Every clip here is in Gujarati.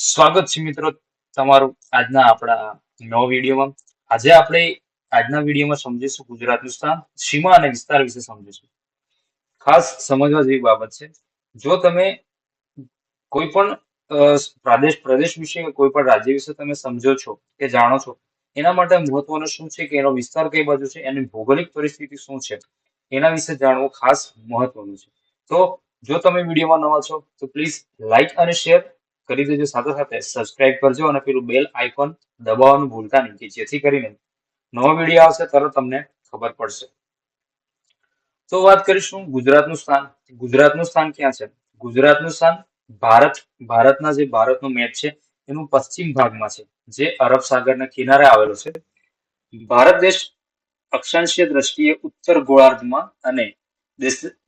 સ્વાગત છે મિત્રો તમારું આજના આપણા નવા વિડીયોમાં. આજે આપણે આજના વિડીયોમાં સમજીશું ગુજરાતનું સ્થાન સીમા અને વિસ્તાર વિશે સમજીશું. ખાસ સમજવા જેવી બાબત છે. જો તમે કોઈ પણ પ્રદેશ પ્રદેશ વિશે કે કોઈ પણ રાજ્ય વિશે તમે સમજો છો કે જાણો છો, એના માટે મહત્વનું શું છે કે એનો વિસ્તાર કઈ બાજુ છે, એની ભૌગોલિક પરિસ્થિતિ શું છે, એના વિશે જાણવું ખાસ મહત્વનું છે. તો જો તમે વિડીયોમાં નવા છો, તો પ્લીઝ લાઈક અને શેર કરી દેજો સાથે સાથે સબસ્ક્રાઇબ કરજો અને પેલું બેલ આઇકોન દબાવવાનું ભૂલતા નહીં કે જેથી કરીને નવો વીડિયો આવશે તરત તમને ખબર પડશે. તો વાત કરીશું ગુજરાતનું સ્થાન. ગુજરાતનું સ્થાન ક્યાં છે? ગુજરાતનું સ્થાન ભારત. ભારતના જે ભારતનો મેપ છે એનું પશ્ચિમ ભાગમાં છે. જે અરબ સાગરના કિનારે આવેલો છે. ભારત દેશ અક્ષાંશીય દ્રષ્ટિએ ઉત્તર ગોળાર્ધમાં અને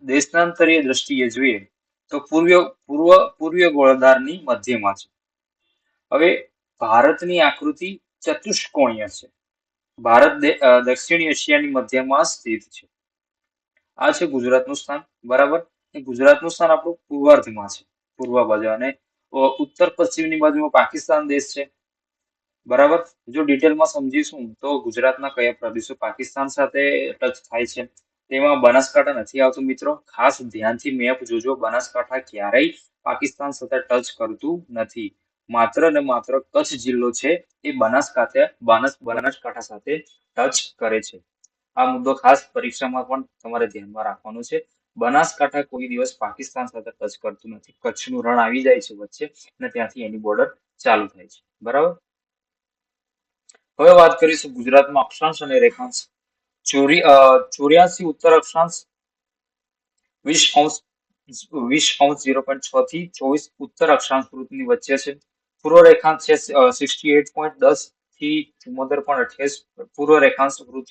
દેશાંતરીય દ્રષ્ટિએ જોઈએ તો પૂર્વ પૂર્વ, પૂર્વીય ગોળાર્ધની મધ્યમાં છે. હવે ભારતની આકૃતિ ચતુષ્કોણીય છે. ભારત દક્ષિણ એશિયાની મધ્યમાં સ્થિત છે. આ છે ગુજરાતનું સ્થાન, બરાબર? ગુજરાતનું સ્થાન આપણું પૂર્વાર્ધમાં છે, પૂર્વ બાજુ. અને ઉત્તર પશ્ચિમની બાજુમાં પાકિસ્તાન દેશ છે. બરાબર? જો ડિટેલમાં સમજીશું તો ગુજરાતના કયા પ્રદેશો પાકિસ્તાન સાથે ટચ થાય છે? તેમાં બનાસકાંઠા નથી આવતું મિત્રો. ખાસ ધ્યાનથી મેપ જોજો. બનાસકાંઠા ક્યારેય પાકિસ્તાન સાથે ટચ કરતું નથી. માત્ર ને માત્ર કચ્છ જિલ્લો છે એ બનાસકાંઠા, બનાસ, બનાસકાંઠા સાથે ટચ કરે છે. આ મુદ્દો ખાસ પરીક્ષામાં પણ તમારે ધ્યાનમાં રાખવાનો છે. બનાસકાંઠા કોઈ દિવસ પાકિસ્તાન સાથે ટચ કરતું નથી. કચ્છનું રણ આવી જાય છે વચ્ચે અને ત્યાંથી એની બોર્ડર ચાલુ થાય છે. બરાબર? હવે વાત કરીશું ગુજરાતમાં અક્ષાંશ અને રેખાંશ ચોરી ચોર્યાસી ઉત્તર અક્ષાંશ વીસ અંશ વીસ અંશ ઝીરો પોઈન્ટ છ થી ચોવીસ ઉત્તર અક્ષાંશ વૃત્તની વચ્ચે છે. પૂર્વ રેખાંશ છે સિક્સટી એટ પોઈન્ટ દસથી ચુમ્મોતેર પોઈન્ટ અઠ્યાવીસ પૂર્વ રેખાંશ વૃત્ત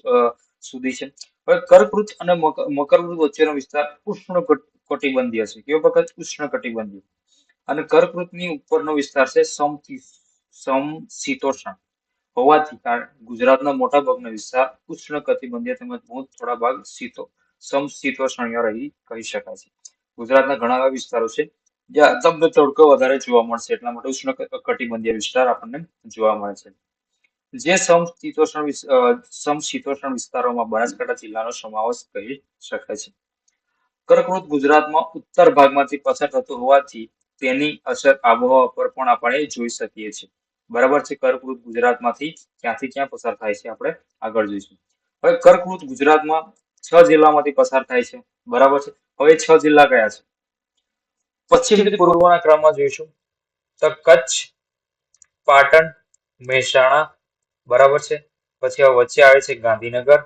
સુધી છે. હવે કર્કવૃત અને મકરવૃત વચ્ચેનો વિસ્તાર ઉષ્ણ કટિબંધીય છે. કેવો વખત ઉષ્ણ કટિબંધીય અને કર્કવૃતની ઉપરનો વિસ્તાર છે સમ સમશીતોષ્ણ. હોવાથી કારણ ગુજરાતના મોટા ભાગનો વિસ્તાર ઉષ્ણ કટિબંધીય તેમજ બહુ થોડા ભાગ શીતો સમશીતોષ્ણીય રહી કહી શકાય છે. ગુજરાતના ઘણા એવા વિસ્તારો છે, જ્યાં તમને તડકો વધારે જોવા મળશે એટલા માટે ઉષ્ણ કટિબંધીય વિસ્તાર આપણને જોવા મળે છે. જે સમશીતોષ્ણ સમશીતોષ્ણ વિસ્તારોમાં બનાસકાંઠા જિલ્લાનો સમાવેશ કરી શકાય છે. કર્કવૃત ગુજરાતમાં ઉત્તર ભાગમાંથી પસાર થતું હોવાથી તેની અસર આબોહવા પર પણ આપણે જોઈ શકીએ છીએ. બરાબર છે કર્કવૃત ગુજરાતમાંથી ક્યાંથી ક્યાં પસાર થાય છે આપણે આગળ જોઈશું. હવે કર્કવૃત ગુજરાતમાં છ જિલ્લામાંથી પસાર થાય છે. બરાબર છે? હવે છ જિલ્લા કયા છે? પશ્ચિમ પૂર્વના ક્રમમાં જોઈશું. તો કચ્છ, પાટણ, મહેસાણા, બરાબર છે? પછી આ વચ્ચે આવે છે ગાંધીનગર,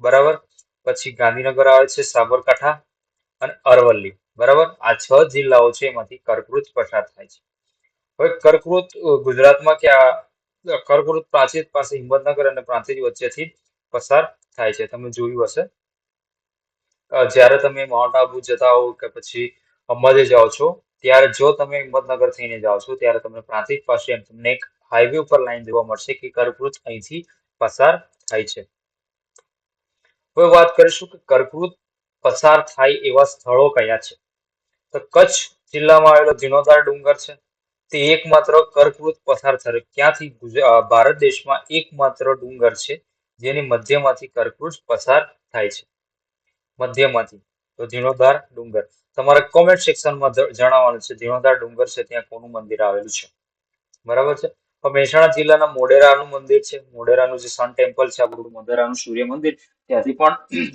બરાબર? પછી ગાંધીનગર આવે છે સાબરકાંઠા અને અરવલ્લી. બરાબર? આ છ જિલ્લાઓ છે એમાંથી કર્કવૃત પસાર થાય છે. હવે કર્કવૃત ગુજરાતમાં ક્યાં આ કર્કવૃત પ્રાંતિજ પાસે હિંમતનગર અને પ્રાંતિજ વચ્ચેથી પસાર થાય છે. તમે જોયું હશે. જ્યારે તમે માઉન્ટ આબુ જતા હો કે પછી અંબાજી જાઓ છો, ત્યારે જો તમે હિંમતનગર થઈને જાઓ છો, ત્યારે તમને પ્રાંતિજ પાસે તમને એક હાઈવે ઉપર લાઈન જોવા મળશે કે કર્કવૃત અહીંથી પસાર થાય છે. હવે વાત કરીશું કે કર્કવૃત પસાર થાય એવા સ્થળો કયા છે. તો કચ્છ જિલ્લામાં આવેલો જીર્ણોધાર ડુંગર છે. તે એકમાત્ર કર્કવૃત પસાર થયો ક્યાંથી ભારત દેશમાં એકમાત્ર ડુંગર છે, જેની મધ્યમાંથી કર્કવૃત પસાર થાય છે. મધ્યમાંથી. તો જીર્ણોધાર ડુંગર. તમારે કોમેન્ટ સેક્શનમાં જણાવવાનું છે ધીણોધાર ડુંગર છે, ત્યાં કોનું મંદિર આવેલું છે. બરાબર છે? મહેસાણા જિલ્લાના મોઢેરાનું મંદિર છે. મોઢેરાનું જે સન ટેમ્પલ છે, આપણું મોઢેરાનું સૂર્ય મંદિર, ત્યાંથી પણ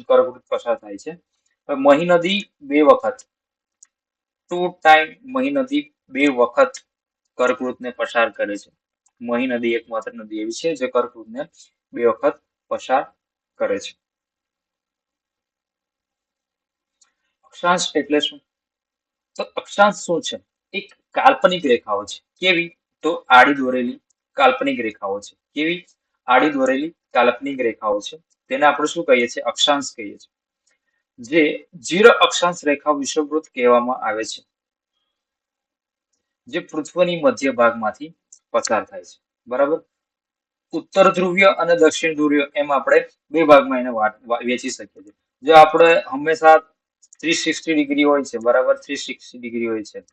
કર્કવૃત પસાર થાય છે. મહી નદી બે વખત. ટુ ટાઈમ મહી નદી બે વખત કર્કવૃતને પસાર કરે છે. મહી નદી એકમાત્ર નદી એવી છે જે કર્કવૃતને બે વખત પસાર કરે છે. અક્ષાંશ એટલે શું? તો અક્ષાંશ શું છે? એક કાલ્પનિક રેખાઓ છે. કેવી? તો આડી દોરેલી કાલ્પનિક રેખાઓ છે. કેવી? આડી દોરેલી કાલ્પનિક રેખાઓ છે. તેને આપણે શું કહીએ છીએ? અક્ષાંશ કહીએ છીએ. જે જીરો અક્ષાંશ રેખા વિષુવવૃત્ત કહેવામાં આવે છે. જે પૃથ્વીની મધ્ય ભાગમાંથી પસાર થાય છે. બરાબર? ઉત્તર ધ્રુવીય અને દક્ષિણ ધ્રુવીય એમ આપણે બે ભાગમાં એને વેચી શકીએ છીએ. જો આપણે હંમેશા થ્રી સિક્સટી ડિગ્રી હોય છે, બરાબર? થ્રી સિક્સટી ડિગ્રી હોય છે.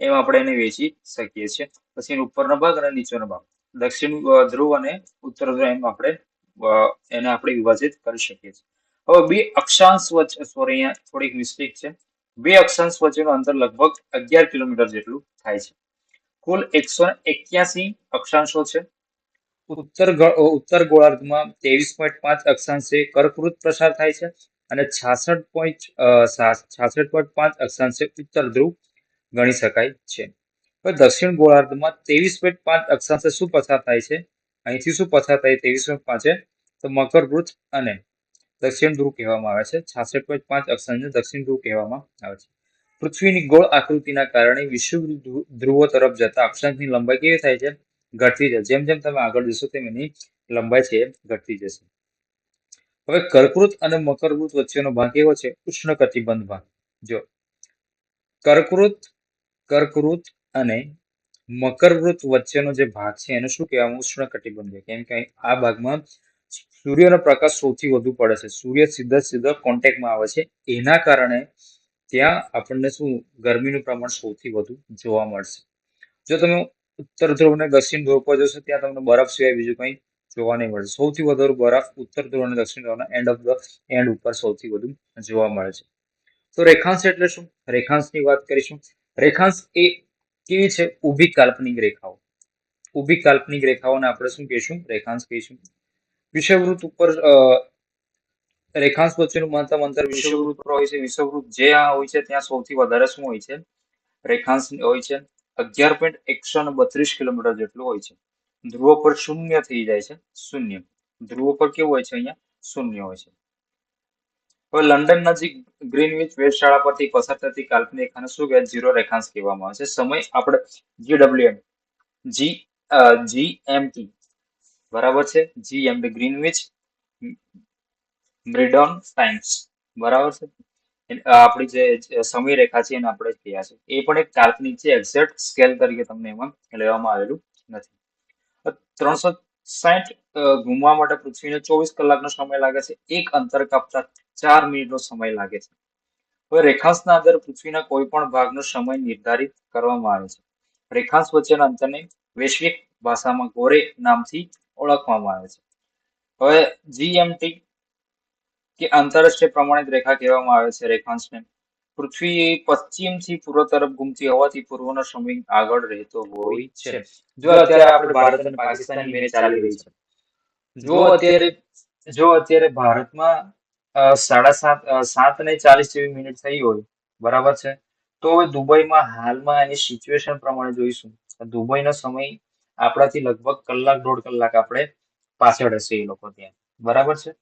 એમ આપણે એને વેચી શકીએ છીએ. પછી એનો ઉપરનો ભાગ અને નીચેનો ભાગ. દક્ષિણ ધ્રુવ અને ઉત્તર ધ્રુવ એમ આપણે એને આપણે વિભાજિત કરી શકીએ છીએ. હવે બે અક્ષાંશ વચ્ચે સોરી અહીંયા થોડીક મિસ્ટેક છે. બે અક્ષાંશ વચ્ચેનું અંતર લગભગ અગિયાર કિલોમીટર જેટલું થાય છે. કુલ એકસો એક્યાસી અક્ષાંશો છે. ઉત્તર ઉત્તર ગોળાર્ધમાં ત્રેવીસ પોઈન્ટ પાંચ અક્ષાંશે કર્કવૃત પ્રસાર થાય છે અને છાસઠ પોઈન્ટ છાસઠ પોઈન્ટ પાંચ અક્ષાંશે ઉત્તર ધ્રુવ ગણી શકાય છે. દક્ષિણ ગોળાર્ધમાં ત્રેવીસ પોઈન્ટ પાંચ અક્ષાંશે શું પસાર થાય છે? અહીંથી શું પસાર થાય? ત્રેવીસ પોઈન્ટ પાંચે તો મકરવૃત અને દક્ષિણ ધ્રુવ કહેવામાં આવે છે. છાસઠ પોઈન્ટ પાંચ અક્ષાંશને દક્ષિણ ધ્રુવ કહેવામાં આવે છે. પૃથ્વીની ગોળ આકૃતિના કારણે વિશ્વ ધ્રુવો તરફ જતા અક્ષાંશની લંબાઈ કેવી થાય છે? ઘટતી જાય. જેમ જેમ તમે આગળ જશો તેમ એની લંબાઈ છે ઘટતી જશે. હવે કર્કવૃત અને મકરવૃત વચ્ચેનો ભાગ કેવો છે? ઉષ્ણ કટિબંધ ભાગ. જો કર્કવૃત કર્કવૃત અને મકરવૃત વચ્ચેનો જે ભાગ છે, એને શું કહેવામાં ઉષ્ણકટિબંધીય. કેમ કે આ ભાગમાં સૂર્યનો પ્રકાશ સૌથી વધુ પડે છે. સૂર્ય સીધા સીધા કોન્ટેક્ટમાં આવે છે. એના કારણે ત્યાં આપણને શું ગરમીનું પ્રમાણ સૌથી વધુ જોવા મળશે. જો તમે ઉત્તર ધ્રુવ અને દક્ષિણ ધ્રુવ પર જશો, ત્યાં તમને બરફ સિવાય બીજું કંઈ જોવા નહીં મળે. સૌથી વધારે બરફ ઉત્તર ધ્રુવ અને દક્ષિણ ધ્રુવના એન્ડ ઓફ ધ એન્ડ ઉપર સૌથી વધુ જોવા મળે છે. તો રેખાંશ એટલે શું? રેખાંશની વાત કરીશું. રેખાંશ એ કેવી છે? ઊભી કાલ્પનિક રેખાઓ. ઊભી કાલ્પનિક રેખાઓને આપણે શું કહીશું? રેખાંશ કહીશું. વિષુવવૃત્ત ઉપર રેખાંશ વચ્ચેનું મહત્તમ અંતર વિષુવવૃત્ત પર હોય છે. વિષવવૃત જે આ હોય છે, ત્યાં સૌથી વધારે શું હોય છે? રેખાંશ હોય છે. અગિયાર પોઈન્ટ એકસો ને બત્રીસ કિલોમીટર જેટલું હોય છે. ધ્રુવ પર શૂન્ય થઈ જાય છે. શૂન્ય. ધ્રુવ પર કેવું હોય છે અહીંયા? શૂન્ય હોય છે. હવે લંડન નજીક ગ્રીનવિચ વેધશાળા પરથી પસાર થતી કાલ્પનિક રેખાને શું કહેવાય ઝીરો રેખાંશ કહેવામાં આવે છે. સમય આપણે જીડબ્લ્યુએમ જી જીએમટી બરાબર છે? જીએમટી ગ્રીનવિચ બ્રિડોન ટાઈમ્સ બરાબર છે? આપણી જે જે સમય રેખા છે એને આપણે કહ્યા છે. એ પણ એક કાલ્પનિક છે એક્ઝેક્ટ સ્કેલ તરીકે તમને એમાં લેવામાં આવેલું નથી. ત્રણસો સાઠ ઘૂમવા માટે પૃથ્વીને ચોવીસ કલાકનો સમય લાગે છે. એક અંતર કાપતા ચાર મિનિટનો સમય લાગે છે. હવે રેખાંશના આધારે પૃથ્વીના કોઈ પણ ભાગનો સમય નિર્ધારિત કરવામાં આવે છે. રેખાંશ વચ્ચેના અંતરને વૈશ્વિક ભાષામાં ગોરે નામથી ઓળખવામાં આવે છે. હવે જીએમટી કે આંતરરાષ્ટ્રીય પ્રમાણિત રેખા કહેવામાં આવે છે રેખાંશને પૃથ્વી પશ્ચિમથી પૂર્વ તરફ ઘૂમતી હોવાથી પૂર્વનો સમય આગળ રહેતો હોય છે. જો અત્યારે આપણે ભારત અને પાકિસ્તાનની મેચ ચાલી રહી છે. જો અત્યારે જો અત્યારે ભારતમાં સાડા સાત સાત ને ચાલીસ જેવી મિનિટ થઈ હોય બરાબર છે? તો દુબઈમાં હાલમાં એની સિચ્યુએશન પ્રમાણે જોઈશું. દુબઈનો સમય આપણાથી લગભગ કલાક, દોઢ કલાક આપણે પાછળ હશે એ લોકો ત્યાં. બરાબર છે?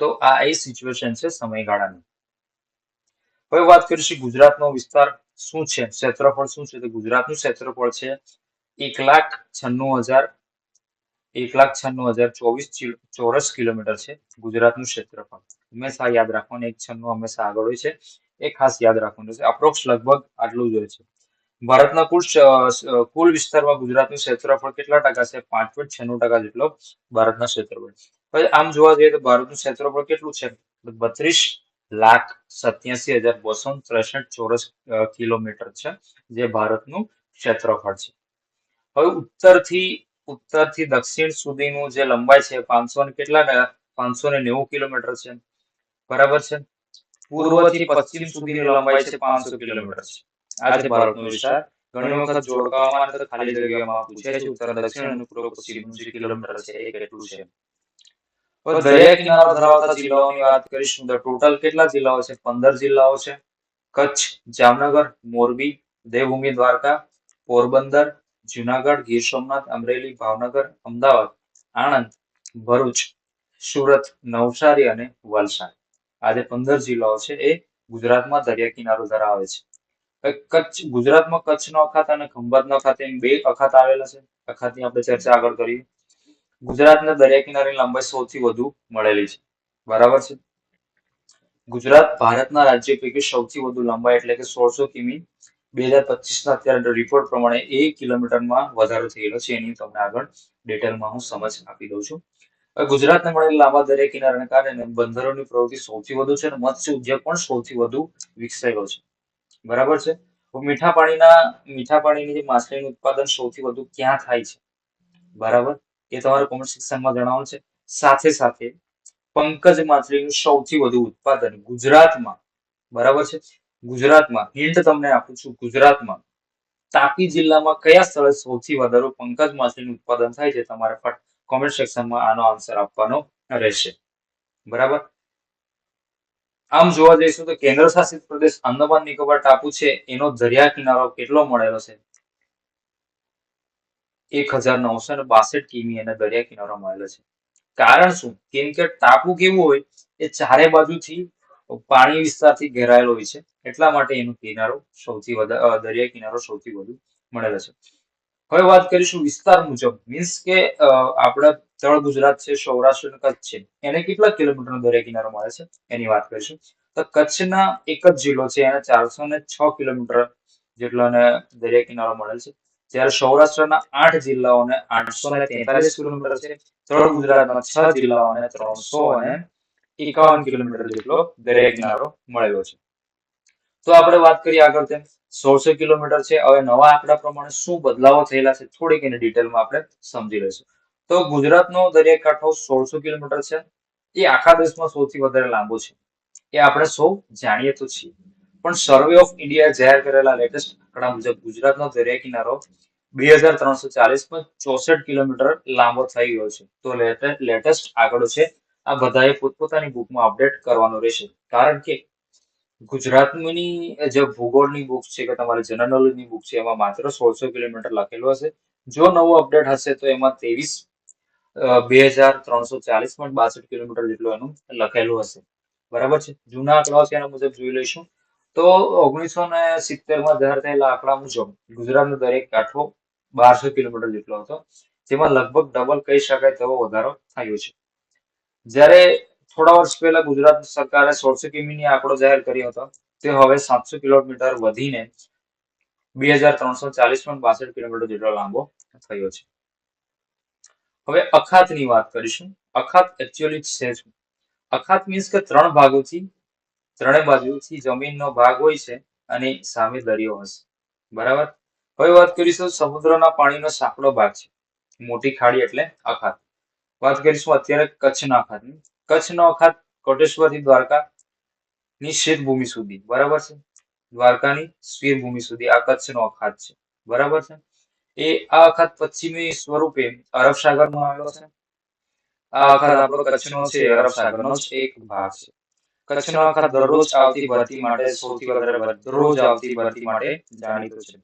તો આ એ સિચ્યુએશન છે સમયગાળાની. હવે વાત કરીશું ગુજરાતનો વિસ્તાર શું છે? ક્ષેત્રફળ શું છે? તો ગુજરાતનું ક્ષેત્રફળ છે એક લાખ છન્નું હજાર, એક લાખ છન્નું હજાર ચોવીસ ચોરસ કિલોમીટર છે ગુજરાતનું ક્ષેત્રફળ. હંમેશા યાદ રાખવાનું, એક છન્નું હંમેશા આગળ હોય છે. એ ખાસ યાદ રાખવાનું છે. અપ્રોક્સ લગભગ આટલું જ હોય છે. ભારતના કુલ કુલ વિસ્તારમાં ગુજરાતનું ક્ષેત્રફળ કેટલા ટકા છે? પાંચ પોઈન્ટ છન્નું ટકા જેટલો ભારતના ક્ષેત્રફળ હવે આમ જોવા જઈએ તો ભારતનું ક્ષેત્રફળ કેટલું છે? બત્રીસ લાખ સત્યાસી હજાર બસો ત્રેસઠ ચોરસ કિલોમીટર છે જે ભારતનું ક્ષેત્રફળ છે. હવે ઉત્તરથી ઉત્તરથી દક્ષિણ સુધીનું જે લંબાઈ છે, પાંચસો ને કેટલા પાંચસો ને નેવું કિલોમીટર છે. બરાબર છે? પૂર્વથી પશ્ચિમ સુધીની લંબાઈ છે, પાંચસો કિલોમીટર છે. આ છે ભારતનો વિસ્તાર ઘણી વખત જોડકામાં તો ખાલી જગ્યામાં પૂછે છે ઉત્તર દક્ષિણ અને પૂર્વ પશ્ચિમનું જે કિલોમીટર છે એ કેટલું છે. હવે દરિયા કિનારો ધરાવતા જિલ્લાઓની વાત કરીશું તો ટોટલ કેટલા જિલ્લાઓ છે? પંદર જિલ્લાઓ છે. કચ્છ જામનગર મોરબી દેવભૂમિ દ્વારકા પોરબંદર જુનાગઢ ગીર સોમનાથ અમરેલી ભાવનગર અમદાવાદ આણંદ ભરૂચ સુરત નવસારી અને વલસાડ. આજે પંદર જિલ્લાઓ છે એ ગુજરાતમાં દરિયા કિનારો ધરાવે છે. કચ્છ, ગુજરાતમાં કચ્છનો અખાત અને ખંભાતનો અખાત એમ બે અખાત આવેલા છે. અખાતની આપણે ચર્ચા આગળ કરીએ. ગુજરાતના દરિયા કિનારાની લંબાઈ સૌથી વધુ મળેલી છે. બરાબર છે? ગુજરાત ભારતના રાજ્ય પૈકી સૌથી વધુ લંબાઈ એટલે કે સોળસો કિમી બે હજાર પચીસના અત્યારે રિપોર્ટ પ્રમાણે એક કિલોમીટરમાં વધારો થયેલો છે. એની તમને આગળ ડિટેલમાં હું સમજ આપી દઉં છું. ગુજરાતને મળેલા લાંબા દરિયા કિનારાને કારણે બંદરોની પ્રવૃત્તિ સૌથી વધુ છે અને મત્સ્ય ઉદ્યોગ પણ સૌથી વધુ વિકસાયેલો છે. બરાબર છે? મીઠા પાણીના, મીઠા પાણીની જે માછલીનું ઉત્પાદન સૌથી વધુ ક્યાં થાય છે? બરાબર? એ તમારે કોમેન્ટ સેક્શનમાં જણાવવાનું છે. સાથે સાથે પંકજ માછલીનું સૌથી વધુ ઉત્પાદન ગુજરાતમાં, બરાબર છે? ગુજરાતમાં, હિન્ટ તમને આપું છું, ગુજરાતમાં તાપી જિલ્લામાં કયા સ્થળે સૌથી વધારે પંકજ માછલીનું ઉત્પાદન થાય છે? તમારે પણ કોમેન્ટ સેક્શનમાં આનો આન્સર આપવાનો રહેશે. બરાબર? આમ જોવા જઈશું તો કેન્દ્ર શાસિત પ્રદેશ અંદમાન નિકોબાર ટાપુ છે. એનો દરિયા કિનારો કેટલો મળેલો છે? એક હજાર નવસો ને બાસઠ કિમી એને દરિયા કિનારો મળેલો છે. કારણ શું? કેમ કે ટાપુ કેવું હોય, એ ચારે બાજુથી પાણી વિસ્તારથી ઘેરાયેલો હોય છે. એટલા માટે એનો કિનારો સૌથી વધારે દરિયા કિનારો સૌથી વધુ મળેલો છે. હવે વાત કરીશું વિસ્તાર મુજબ. મીન્સ કે આપણા તળ ગુજરાત છે, સૌરાષ્ટ્ર અને કચ્છ છે. એને કેટલા કિલોમીટરનો દરિયા કિનારો મળે છે? એની વાત કરીશું તો કચ્છના એક જ જિલ્લો છે, એને ચારસો ને છ કિલોમીટર જેટલો એને દરિયા કિનારો મળે છે. જ્યારે સૌરાષ્ટ્રના આઠ જિલ્લાઓને આઠસો ને તેતાલીસ કિલોમીટર છે. ત્રણ ગુજરાતના છ જિલ્લાઓને ત્રણસો અને એકાવન કિલોમીટર જેટલો દરિયા કિનારો મળેલો છે. તો આપણે વાત કરીએ આગળ તેમ. સોળસો કિલોમીટર છે. હવે નવા આંકડા પ્રમાણે શું બદલાવો થયેલા છે, થોડીક એની ડિટેલમાં આપણે સમજી લઈશું. તો ગુજરાતનો દરિયાકાંઠો સોળસો કિલોમીટર છે. એ આખા દેશમાં સૌથી વધારે લાંબો છે. એ આપણે સૌ જાણીએ તો છીએ. પણ સર્વે ઓફ ઇન્ડિયા જાહેર કરેલા લેટેસ્ટ આંકડા મુજબ ગુજરાતનો દરિયા કિનારો બે હજાર ત્રણસો ચાલીસમાં ચોસઠ કિલોમીટર લાંબો થઈ ગયો છે. તો લેટેસ્ટ આંકડો છે. આ બધાએ પોતપોતાની બુકમાં અપડેટ કરવાનો રહેશે. કારણ કે ગુજરાતની જે ભૂગોળની બુક છે કે તમારી જનરલ નોલેજની બુક છે, એમાં માત્ર સોળસો કિલોમીટર લખેલું હશે. જો નવું અપડેટ હશે તો એમાં ત્રેવીસ બે હજાર ત્રણસો ચાલીસ પોઈન્ટ બાસઠ કિલોમીટર જેટલું એનું લખેલું હશે. બરાબર છે? જૂના આંકડાઓ છે એના મુજબ જોઈ લઈશું. તો ઓગણીસો ને સિત્તેરમાં જાહેર થયેલા આંકડા મુજબ ગુજરાતનો દરેક કાંઠો બારસો કિલોમીટર જેટલો હતો, જેમાં લગભગ ડબલ કહી શકાય તેવો વધારો થયો છે. જ્યારે થોડા વર્ષ પહેલા ગુજરાત સરકારે સોળસો કિમીની આંકડો જાહેર કર્યો હતો, તે હવે સાતસો કિલોમીટર વધીને બે હજાર ત્રણસો ચાલીસ પોઈન્ટ બાસઠ કિલોમીટર જેટલો લાંબો થયો છે. હવે અખાતની વાત કરીશું. અખાત એકચ્યુઅલી છે શું અખાત મીન્સ કે ત્રણ ભાગોથી ત્રણે બાજુથી જમીનનો ભાગ હોય છે અને સામે દરિયો હશે. બરાબર? હવે વાત કરીશું સમુદ્રના પાણીનો સાંકડો ભાગ છે. મોટી ખાડી એટલે અખાત. વાત કરીશું અત્યારે કચ્છના અખાતની. કચ્છનો અખાત કોટેશ્વરથી દ્વારકા ની શીત ભૂમિ સુધી. બરાબર છે? દ્વારકાની શીર ભૂમિ સુધી આ કચ્છનો અખાત છે. બરાબર છે? એ આ અખાત પશ્ચિમી સ્વરૂપે અરબ સાગરમાં આવેલો છે. આ અખાત આપણો કચ્છનો છે અરબ સાગરનો જ એક ભાગ છે. કચ્છનો અખાત દરરોજ આવતી ભરતી માટે સૌથી વધારે દરરોજ આવતી ભરતી માટે જાણીતો છે.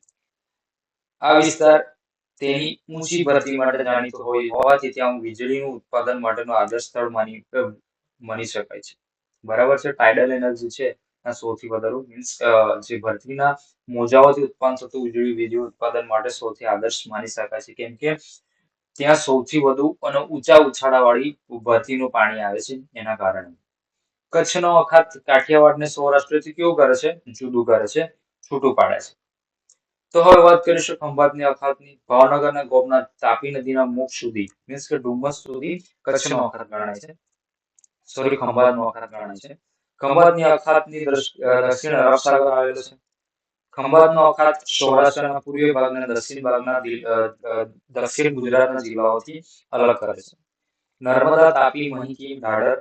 આ વિસ્તાર તેની ઊંચી ભરતી માટે જાણીતો હોય, હોવાથી ત્યાં વીજળીનું ઉત્પાદન માટેનું આદર્શ સ્થળ માની માની શકાય છે. બરાબર છે? ટાઇડલ એનર્જી છે. સૌથી વધારો મીન્સ જે ભરતીના મોજાઓથી ઉત્પન્ન થતું વીજળી વીજળી ઉત્પાદન માટે સૌથી આદર્શ માની શકાય છે. કેમ કે ત્યાં સૌથી વધુ અને ઊંચા ઉછાળાવાળી ભરતીનું પાણી આવે છે એના કારણે. કચ્છનો અખાત કાઠિયાવાડને સૌરાષ્ટ્રથી કેવું કરે છે? જુદું કરે છે, છૂટું પાડે છે. તો હવે વાત કરીશું ખંભાતની અખાતની. ભાવનગર અને ગોપનાથ તાપી નદીના મુખ સુધી મીન્સ કે ડુમસ સુધી કચ્છનો અખાત ગણાય છે. સોરી ખંભાતનો અખાત ગણાય છે. ખંભાતની અખાતની દક્ષિણ અરબ સાગર આવેલો છે. ખંભાતનો અખાત સૌરાષ્ટ્રના પૂર્વીય ભાગના દક્ષિણ ભાગના દક્ષિણ ગુજરાતના જિલ્લાઓથી અલગ કરે છે. નર્મદા, તાપી મહીકી ધાડર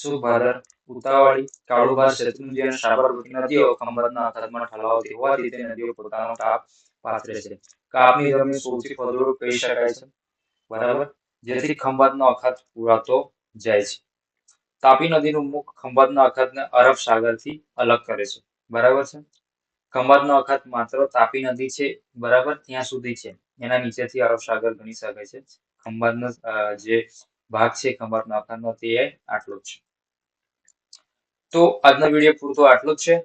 સુભાદર ઉતાવાળી કાળુભાર શેત્રુંજી અને સાબરમતી નદીઓ ખંભાતના અખાતમાં ઠલાવતી હોવાથી તે નદીઓ પોતાનો કાપ પાથરે છે. કાપની જમીન સૌથી ફળદ્રુપ કહી શકાય છે. બરાબર? જેથી ખંભાતનો અખાત પૂરાતો જાય છે. તાપી નદીનું મુખ ખંભાતનો અખાતને અરબ સાગરથી અલગ કરે છે. બરાબર છે? ખંભાતનો અખાત માત્ર તાપી નદી છે, બરાબર? ત્યાં સુધી છે. એના નીચેથી અરબ સાગર ગણી શકાય છે. ખંભાતનો જે ભાગ છે ખંભાતનો અખાતનો તે આટલો જ છે. તો આજનો વીડિયો પૂરતો આટલો જ છે.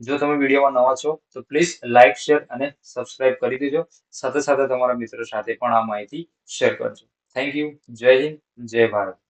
જો તમે વિડીયોમાં નવા છો, તો પ્લીઝ લાઇક શેર અને સબસ્ક્રાઇબ કરી દેજો. સાથે સાથે તમારા મિત્રો સાથે પણ આ માહિતી શેર કરજો. Thank you. જય હિન્દ, જય ભારત.